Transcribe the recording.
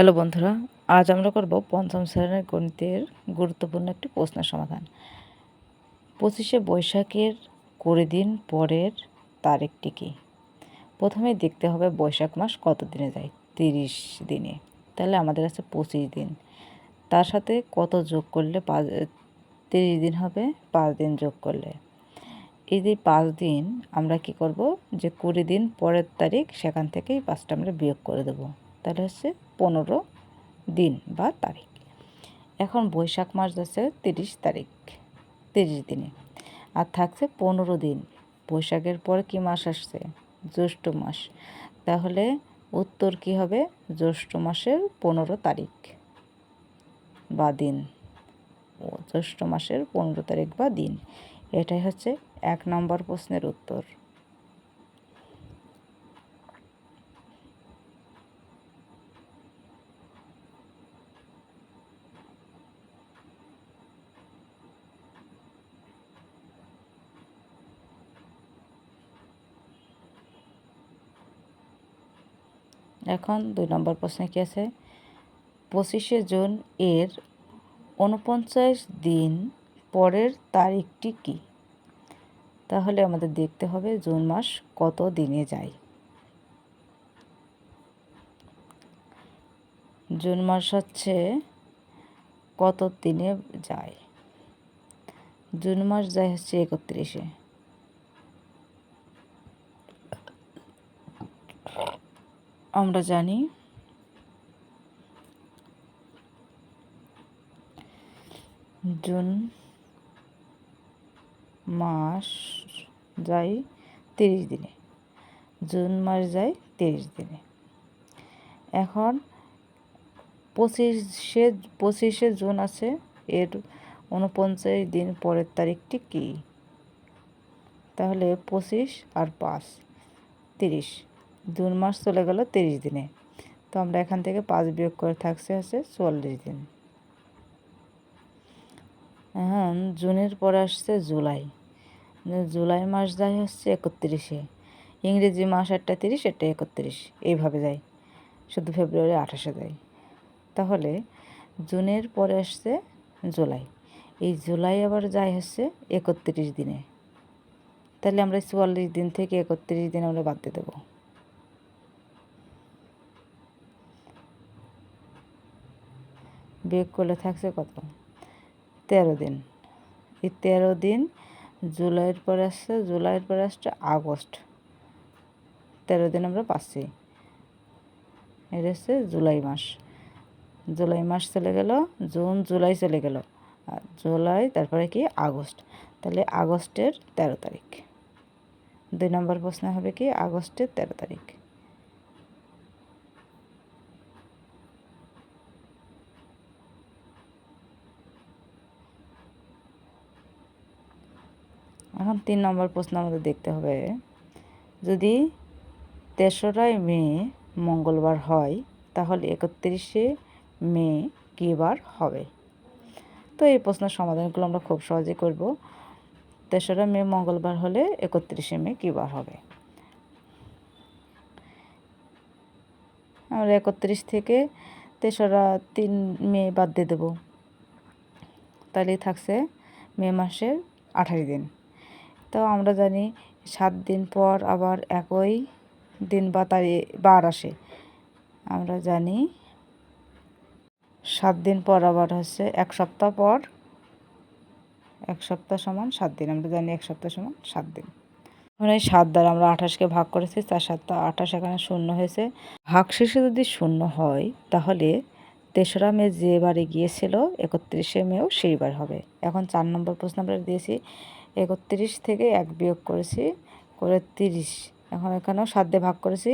Hello বন্ধুরা, আজ আমরা করব পঞ্চম শ্রেণির গণিতের গুরুত্বপূর্ণ একটি প্রশ্নের সমাধান। পঁচিশে বৈশাখের কুড়ি দিন পরের তারিখটি কি? প্রথমে দেখতে হবে বৈশাখ মাস কত দিনে যায়? তিরিশ দিনে। তাহলে আমাদের আছে পঁচিশ দিন। তার সাথে কত যোগ করলে পাঁচ, তিরিশ দিন হবে? পাঁচ দিন যোগ করলে। এই যে পাঁচ দিন, আমরা কি করব? যে কুড়ি দিন পরের তারিখ, সেখান থেকেই পাঁচটা আমরা বিয়োগ করে দেবো। তাহলে হচ্ছে পনেরো দিন বা তারিখ। এখন বৈশাখ মাস যাচ্ছে তিরিশ তারিখ, তিরিশ দিনে। আর থাকছে পনেরো দিন। বৈশাখের পর কি মাস আসছে? জ্যৈষ্ঠ মাস। তাহলে উত্তর কি হবে? জ্যৈষ্ঠ মাসের পনেরো তারিখ বা দিন। জ্যৈষ্ঠ মাসের পনেরো তারিখ বা দিন। এটাই হচ্ছে এক নম্বর প্রশ্নের উত্তর। এখন দুই নম্বর প্রশ্নে কি আছে? পঁচিশে জুন এর উনপঞ্চাশ দিন পরের তারিখটি কি? তাহলে আমাদের দেখতে হবে জুন মাস কত দিনে যায়। জুন মাস হচ্ছে কত দিনে যায়? জুন মাস যায় হচ্ছে একত্রিশে। আমরা জানি। জুন মাস যায় তিরিশ দিনে। জুন মাস যায় তিরিশ দিনে। এখন পঁচিশে পঁচিশে জুন আছে, এর উনপঞ্চাশ দিন পরের তারিখটি কী? তাহলে পঁচিশ আর পাঁচ, তিরিশ। জুন মাস চলে গেল তিরিশ দিনে। তো আমরা এখান থেকে পাঁচ বিয়োগ করে থাকছে হচ্ছে চুয়াল্লিশ দিন। এখন জুনের পরে আসছে জুলাই। জুলাই মাস যায় হচ্ছে একত্রিশে। ইংরেজি মাস একটা তিরিশ, একটা একত্রিশ। এইভাবে যায়। শুধু ফেব্রুয়ারি আঠাশে যায়। তাহলে জুনের পরে আসছে জুলাই। এই জুলাই আবার যায় হচ্ছে একত্রিশ দিনে। তাহলে আমরা চুয়াল্লিশ দিন থেকে একত্রিশ দিন আমরা বাদ দিয়ে দেবো। বিয়োগ করলে থাকছে কত? তেরো দিন। এই তেরো দিন জুলাইয়ের পরে আসছে, জুলাইয়ের পরে আসছে আগস্ট। তেরো দিন আমরা পাচ্ছি। এটা হচ্ছে জুলাই মাস। জুলাই মাস চলে গেল, জুন, জুলাই চলে গেল। জুলাই, তারপরে কি? আগস্ট। তাহলে আগস্টের তেরো তারিখ। দুই নম্বর প্রশ্ন হবে কি? আগস্টের তেরো তারিখ। এখন তিন নম্বর প্রশ্ন আমাদের দেখতে হবে। যদি তেসরাই মে মঙ্গলবার হয়, তাহলে একত্রিশে মে কী বার হবে? তো এই প্রশ্নের সমাধানগুলো আমরা খুব সহজে করব। তেসরা মে মঙ্গলবার হলে একত্রিশে মে কী বার হবে? আমরা একত্রিশ থেকে তেসরা তিন মে বাদ দিয়ে দেবো। তাহলেই থাকছে মে মাসের আঠাশ দিন। তো আমরা জানি সাত দিন পর আবার একই দিন বা তারিখ বার আসে। আমরা জানি সাত দিন পর আবার হচ্ছে এক সপ্তাহ পর, এক সপ্তাহ সমান সাত দিন। আমরা জানি এক সপ্তাহ সমান সাত দিন। এখন এই সাত দ্বারা আমরা আঠাশকে ভাগ করেছি তার সাতটা আঠাশ এখানে শূন্য হয়েছে। ভাগ শেষে যদি শূন্য হয়, তাহলে তেসরা মে যেবারে গিয়েছিল, একত্রিশে মেও সেইবার হবে। এখন চার নম্বর প্রশ্ন আমরা দিয়েছি, একত্রিশ থেকে এক বিয়োগ করেছি, করে তিরিশ। এখন এখানেও সাত দিয়ে ভাগ করেছি